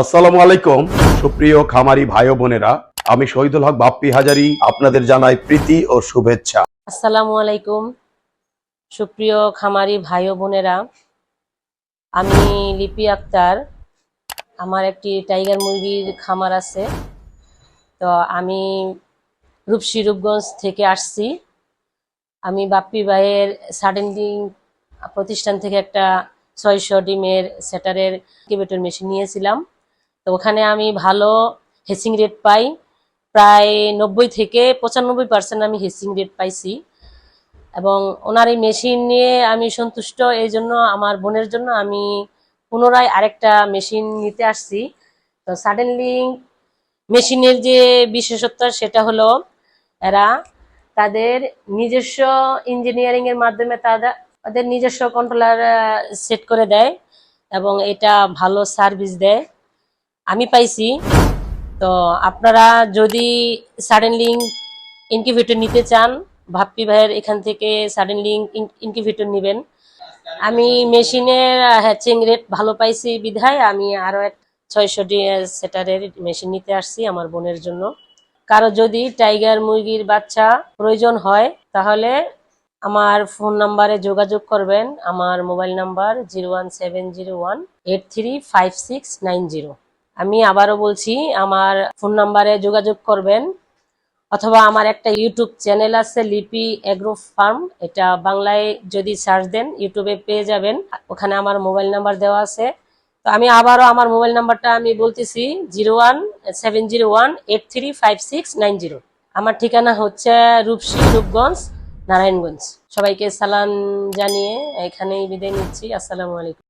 আসসালামু আলাইকুম। সুপ্রিয় খামারি ভাই বোনেরা, আমি শহীদুল হক বাপ্পি হাজারি, আপনাদের জানাই প্রীতি ও শুভেচ্ছা। আসসালামু আলাইকুম, সুপ্রিয় খামারি ভাই বোনেরা। আমি লিপি আক্তার, আমার একটি টাইগার মুরগির খামার আছে। তো আমি রূপসী রূপগঞ্জ থেকে আসছি। আমি বাপ্পি ভাইয়ের সাডেন্ডিং প্রতিষ্ঠান থেকে একটা ছয়শো ডিমের সেটারের কিবেটর মেশিন নিয়েছিলাম। ওখানে আমি ভালো হেসিং রেট পাই। প্রায় নব্বই থেকে পঁচানব্বই পার্সেন্ট আমি হেসিং রেট পাইছি। এবং ওনার এই মেশিন নিয়ে আমি সন্তুষ্ট, এই জন্য আমার বোনের জন্য আমি পুনরায় আরেকটা মেশিন নিতে আসছি। তো সাডেনলি মেশিনের যে বিশেষত্ব সেটা হলো, এরা তাদের নিজস্ব ইঞ্জিনিয়ারিং এর মাধ্যমে তাদের তাদের নিজস্ব কন্ট্রোলার সেট করে দেয় এবং এটা ভালো সার্ভিস দেয়। আমি পাইছি। তো আপনারা যদি সাডেনলি ইনকিউবেটর নিতে চান, ভাপ্পি ভাইয়ের এখান থেকে সাডেনলি ইনকিউবেটর নেবেন। আমি মেশিনের হ্যাচিং রেট ভালো পাইছি বিধায়। আমি আরও এক ছয়শো সেটারের মেশিন নিতে আসছি আমার বোনের জন্য। কারও যদি টাইগার মুরগির বাচ্চা প্রয়োজন হয়, তাহলে আমার ফোন নাম্বারে যোগাযোগ করবেন। আমার mobile number zero one seven zero one eight three five six nine zero আমি আবারও বলছি, আমার ফোন নাম্বারে যোগাযোগ করবেন, অথবা আমার একটা ইউটিউব চ্যানেল আছে, লিপি এগ্রো ফার্ম। এটা বাংলায় যদি সার্চ দেন, ইউটিউবে পেয়ে যাবেন। ওখানে আমার মোবাইল নাম্বার দেওয়া আছে। তো আমি আবারও আমার মোবাইল নাম্বারটা আমি বলতেছি, zero one seven zero one eight three five six nine zero. আমার ঠিকানা হচ্ছে রূপসী রূপগঞ্জ, নারায়ণগঞ্জ। সবাইকে সালাম জানিয়ে এখানেই বিদায় নিচ্ছি। আসসালামু আলাইকুম।